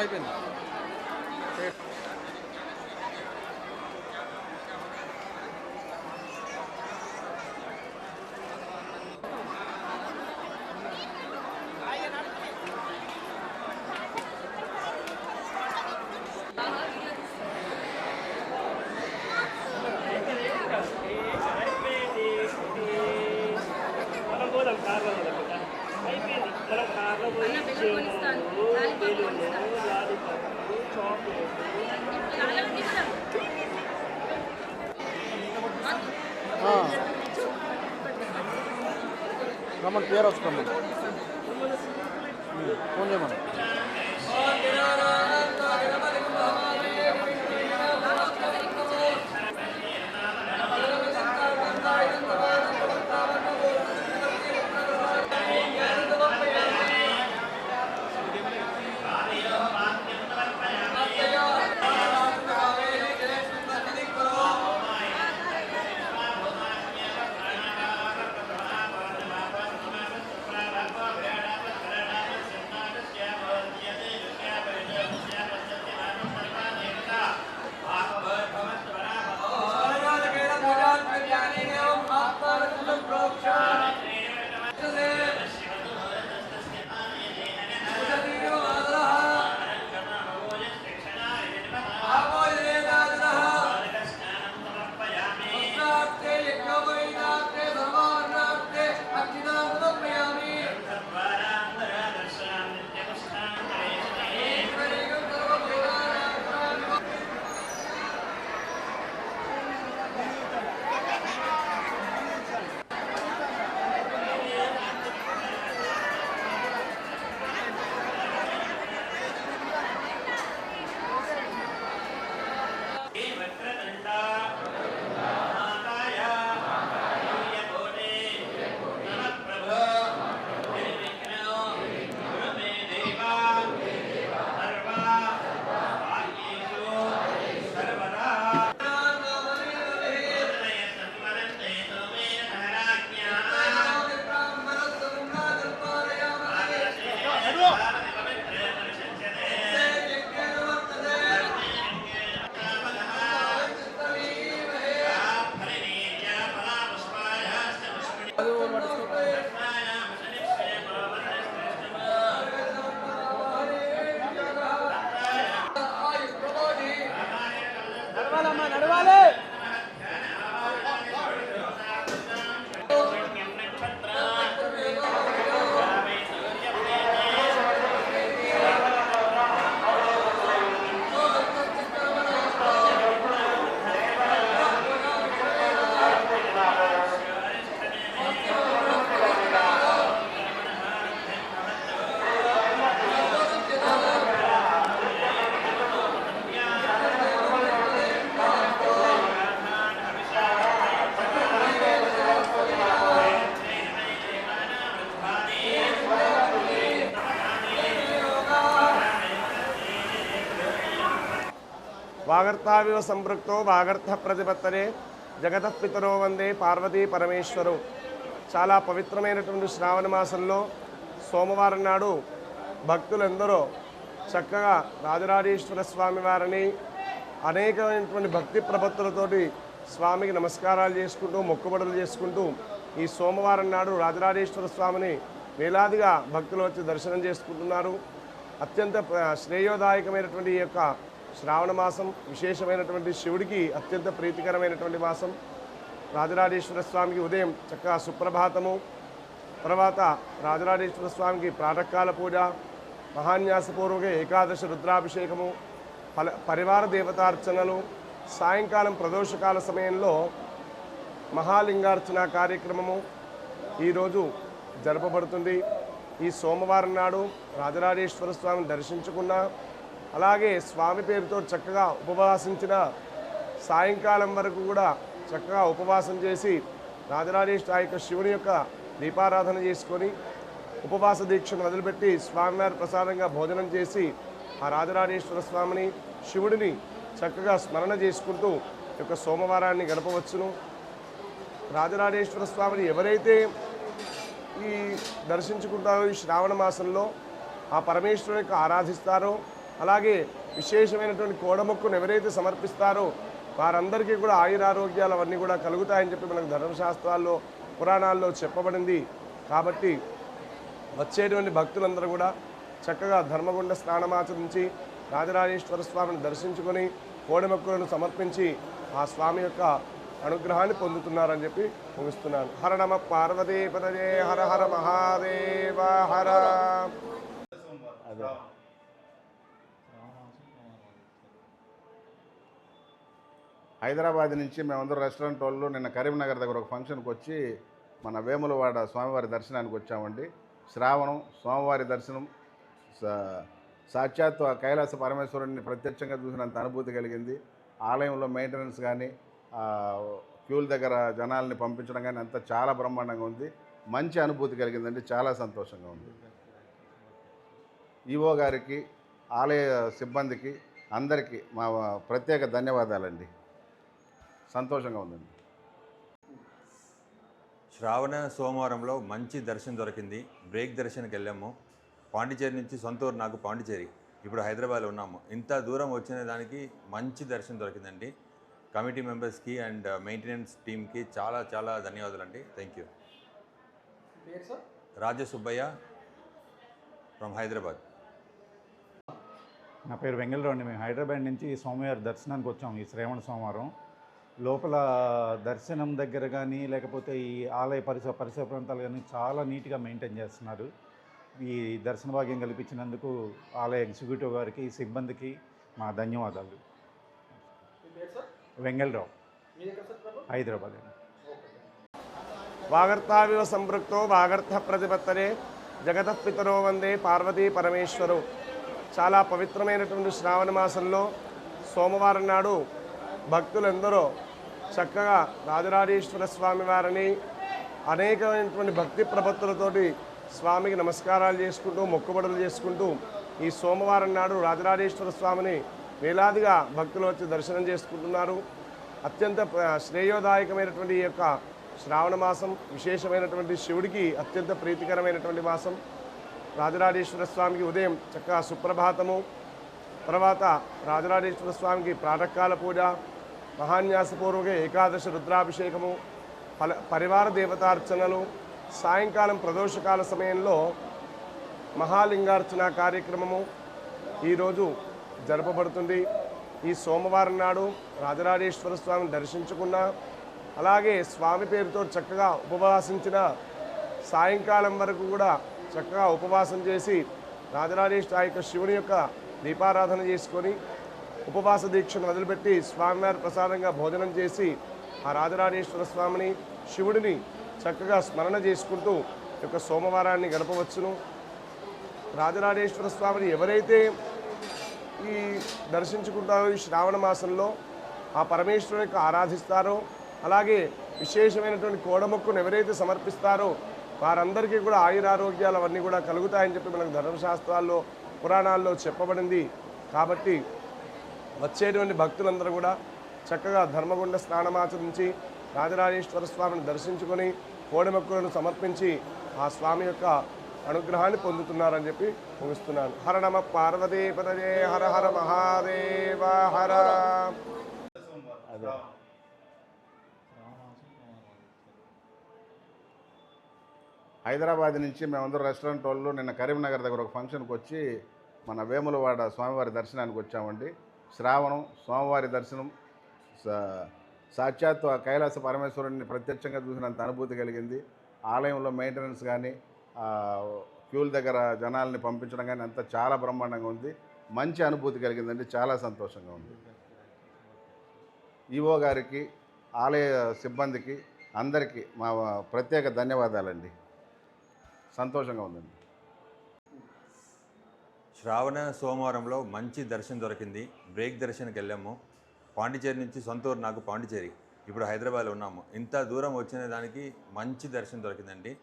అయిపోయింది రమ్మని పేరు వస్తుంది. ఫోన్ చేయమని. వాగర్తావివ సంపృక్తో వాగర్థ ప్రతిపత్తనే జగత పితరో వందే పార్వతీ పరమేశ్వరు. చాలా పవిత్రమైనటువంటి శ్రావణ మాసంలో సోమవారం నాడు భక్తులందరూ చక్కగా రాజరాజేశ్వర స్వామి వారిని అనేకమైనటువంటి భక్తి ప్రపత్తులతోటి స్వామికి నమస్కారాలు చేసుకుంటూ మొక్కుబడులు చేసుకుంటూ ఈ సోమవారం నాడు రాజరాజేశ్వర స్వామిని వేలాదిగా భక్తులు వచ్చి దర్శనం చేసుకుంటున్నారు. అత్యంత శ్రేయోదాయకమైనటువంటి ఈ యొక్క శ్రావణ మాసం విశేషమైనటువంటి శివుడికి అత్యంత ప్రీతికరమైనటువంటి మాసం. రాజరాజేశ్వర స్వామికి ఉదయం చక్కగా సుప్రభాతము. తర్వాత రాజరాజేశ్వర స్వామికి ప్రాతకాల పూజ మహాన్యాసపూర్వక ఏకాదశ రుద్రాభిషేకము పల పరివార దేవతార్చనలు. సాయంకాలం ప్రదోషకాల సమయంలో మహాలింగార్చన కార్యక్రమము ఈరోజు జరపబడుతుంది. ఈ సోమవారం నాడు రాజరాజేశ్వర స్వామిని దర్శించుకున్న అలాగే స్వామి పేరుతో చక్కగా ఉపవాసించిన సాయంకాలం వరకు కూడా చక్కగా ఉపవాసం చేసి రాజరాజేశ్వర ఆ యొక్క శివుని యొక్క దీపారాధన చేసుకొని ఉపవాస దీక్షను వదిలిపెట్టి స్వామివారి ప్రసాదంగా భోజనం చేసి ఆ రాజరాజేశ్వర స్వామిని శివుడిని చక్కగా స్మరణ చేసుకుంటూ యొక్క సోమవారాన్ని గడపవచ్చును. రాజరాజేశ్వర స్వామిని ఎవరైతే ఈ దర్శించుకుంటారో ఈ శ్రావణ మాసంలో ఆ పరమేశ్వరుని యొక్క ఆరాధిస్తారో అలాగే విశేషమైనటువంటి కోడమొక్కును ఎవరైతే సమర్పిస్తారో వారందరికీ కూడా ఆయురారోగ్యాలు అవన్నీ కూడా కలుగుతాయని చెప్పి మనకు ధర్మశాస్త్రాల్లో పురాణాల్లో చెప్పబడింది. కాబట్టి వచ్చేటువంటి భక్తులందరూ కూడా చక్కగా ధర్మగుండ స్నానమాచరించి రాజరాజేశ్వర స్వామిని దర్శించుకొని కోడెమొక్కులను సమర్పించి ఆ స్వామి యొక్క అనుగ్రహాన్ని పొందుతున్నారని చెప్పి ముగిస్తున్నాను. హర నమ పార్వతీపదే హర హర మహాదేవ హర. హైదరాబాద్ నుంచి మేమందరం రెస్టారెంట్ వాళ్ళు నిన్న కరీంనగర్ దగ్గర ఒక ఫంక్షన్కి వచ్చి మన వేములవాడ స్వామివారి దర్శనానికి వచ్చామండి. శ్రావణం స్వామివారి దర్శనం సా- సాక్షాత్తు ఆ కైలాస పరమేశ్వరుడిని ప్రత్యక్షంగా చూసినంత అనుభూతి కలిగింది. ఆలయంలో మెయింటెనెన్స్ కానీ క్యూల దగ్గర జనాల్ని పంపించడం కానీ అంతా చాలా బ్రహ్మాండంగా ఉంది. మంచి అనుభూతి కలిగిందండి. చాలా సంతోషంగా ఉంది. ఈవో గారికి ఆలయ సిబ్బందికి అందరికీ మా ప్రత్యేక ధన్యవాదాలండి. సంతోషంగా ఉందండి. శ్రావణ సోమవారంలో మంచి దర్శనం దొరికింది. బ్రేక్ దర్శనకి వెళ్ళాము. పాండిచేరి నుంచి సొంత ఊరు నాకు పాండిచేరి ఇప్పుడు హైదరాబాద్లో ఉన్నాము. ఇంత దూరం వచ్చిన దానికి మంచి దర్శనం దొరికిందండి. కమిటీ మెంబర్స్కి అండ్ మెయింటెనెన్స్ టీమ్కి చాలా చాలా ధన్యవాదాలు అండి thank you. Rajasubbaiah from Hyderabad. నా పేరు వెంగళరావు అండి. మేము హైదరాబాద్ నుంచి సోమవారం దర్శనానికి వచ్చాము ఈ శ్రావణ సోమవారం. లోపల దర్శనం దగ్గర కానీ లేకపోతే ఈ ఆలయ పరిసర పరిసర ప్రాంతాలు కానీ చాలా నీట్గా మెయింటైన్ చేస్తున్నారు. ఈ దర్శన భాగ్యం కల్పించినందుకు ఆలయ ఎగ్జిక్యూటివ్ గారికి సిబ్బందికి మా ధన్యవాదాలు. వెంగళరావు. హైదరాబాద్ అండి. వాగర్తావివ సంపృక్తో వాగర్థ ప్రతిపత్తరే జగత పితరో వందే పార్వతీ పరమేశ్వరు. చాలా పవిత్రమైనటువంటి శ్రావణ మాసంలో సోమవారం నాడు భక్తులందరూ చక్కగా రాజరాజేశ్వర స్వామి వారిని అనేకమైనటువంటి భక్తి ప్రపత్తులతోటి స్వామికి నమస్కారాలు చేసుకుంటూ మొక్కుబడులు చేసుకుంటూ ఈ సోమవారం నాడు రాజరాజేశ్వర స్వామిని వేలాదిగా భక్తులు వచ్చి దర్శనం చేసుకుంటున్నారు. అత్యంత శ్రేయోదాయకమైనటువంటి ఈ యొక్క శ్రావణ మాసం విశేషమైనటువంటి శివుడికి అత్యంత ప్రీతికరమైనటువంటి మాసం. రాజరాజేశ్వర స్వామికి ఉదయం చక్కగా సుప్రభాతము తర్వాత రాజరాజేశ్వర స్వామికి ప్రాతకాల పూజ మహాన్యాసపూర్వక ఏకాదశ రుద్రాభిషేకము పల పరివార దేవతార్చనలు సాయంకాలం ప్రదోషకాల సమయంలో మహాలింగార్చన కార్యక్రమము ఈరోజు జరపబడుతుంది. ఈ సోమవారం నాడు రాజరాజేశ్వర స్వామిని దర్శించుకున్న అలాగే స్వామి పేరుతో చక్కగా ఉపవాసించిన సాయంకాలం వరకు కూడా చక్కగా ఉపవాసం చేసి రాజరాజేశ్వర యొక్క శివుని యొక్క దీపారాధన చేసుకొని ఉపవాస దీక్షను మొదలుపెట్టి స్వామివారి ప్రసాదంగా భోజనం చేసి ఆ రాజరాజేశ్వర స్వామిని శివుడిని చక్కగా స్మరణ చేసుకుంటూ యొక్క సోమవారాన్ని గడపవచ్చును. రాజరాజేశ్వర స్వామిని ఎవరైతే ఈ దర్శించుకుంటారో ఈ శ్రావణ మాసంలో ఆ పరమేశ్వరునికి ఆరాధిస్తారో అలాగే విశేషమైనటువంటి కోడమొక్కును ఎవరైతే సమర్పిస్తారో వారందరికీ కూడా ఆయురారోగ్యాలు అవన్నీ కూడా కలుగుతాయని చెప్పి మనకు ధర్మశాస్త్రాల్లో పురాణాల్లో చెప్పబడింది. కాబట్టి వచ్చేటువంటి భక్తులందరూ కూడా చక్కగా ధర్మగుండ స్నానమాచరించి రాజరాజేశ్వర స్వామిని దర్శించుకొని కోడిమక్కులను సమర్పించి ఆ స్వామి యొక్క అనుగ్రహాన్ని పొందుతున్నారని చెప్పి ముగిస్తున్నాను. హర నమ పార్వతీపదజే హర హర మహాదేవ హర. హైదరాబాద్ నుంచి మేమందరం రెస్టారెంట్ వాళ్ళు నిన్న కరీంనగర్ దగ్గర ఒక ఫంక్షన్కి వచ్చి మన వేములవాడ స్వామివారి దర్శనానికి వచ్చామండి. శ్రావణం స్వామివారి దర్శనం సా- సాక్షాత్తు ఆ కైలాస పరమేశ్వరుడిని ప్రత్యక్షంగా చూసినంత అనుభూతి కలిగింది. ఆలయంలో మెయింటెనెన్స్ కానీ క్యూల్ క్యూల దగ్గర జనాల్ని పంపించడం కానీ అంతా చాలా బ్రహ్మాండంగా ఉంది. మంచి అనుభూతి కలిగిందండి. చాలా సంతోషంగా ఉంది. ఈవో గారికి ఆలయ సిబ్బందికి అందరికీ మా ప్రత్యేక ధన్యవాదాలండి. సంతోషంగా ఉందండి. శ్రావణ సోమవారంలో మంచి దర్శనం దొరికింది. బ్రేక్ దర్శనకి వెళ్ళాము. పాండిచేరి నుంచి సొంత ఊరు నాకు పాండిచేరి ఇప్పుడు హైదరాబాద్లో ఉన్నాము. ఇంత దూరం వచ్చిన దానికి మంచి దర్శనం దొరికిందండి.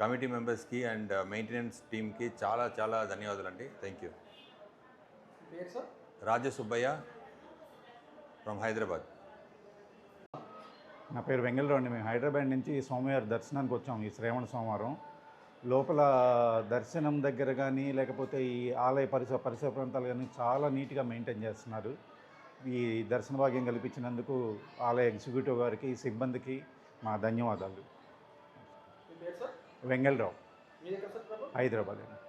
కమిటీ మెంబర్స్కి అండ్ మెయింటెనెన్స్ టీమ్కి చాలా చాలా ధన్యవాదాలు అండి thank you. Rajasubbaiah from Hyderabad. నా పేరు వెంగళరావు అండి. మేము హైదరాబాద్ నుంచి సోమవారం దర్శనానికి వచ్చాము ఈ శ్రావణ సోమవారం. లోపల దర్శనం దగ్గర కానీ లేకపోతే ఈ ఆలయ పరిసర పరిసర ప్రాంతాలు కానీ చాలా నీట్గా మెయింటైన్ చేస్తున్నారు. ఈ దర్శన భాగ్యం కల్పించినందుకు ఆలయ ఎగ్జిక్యూటివ్ గారికి సిబ్బందికి మా ధన్యవాదాలు. వెంగళరావు. హైదరాబాద్ అండి.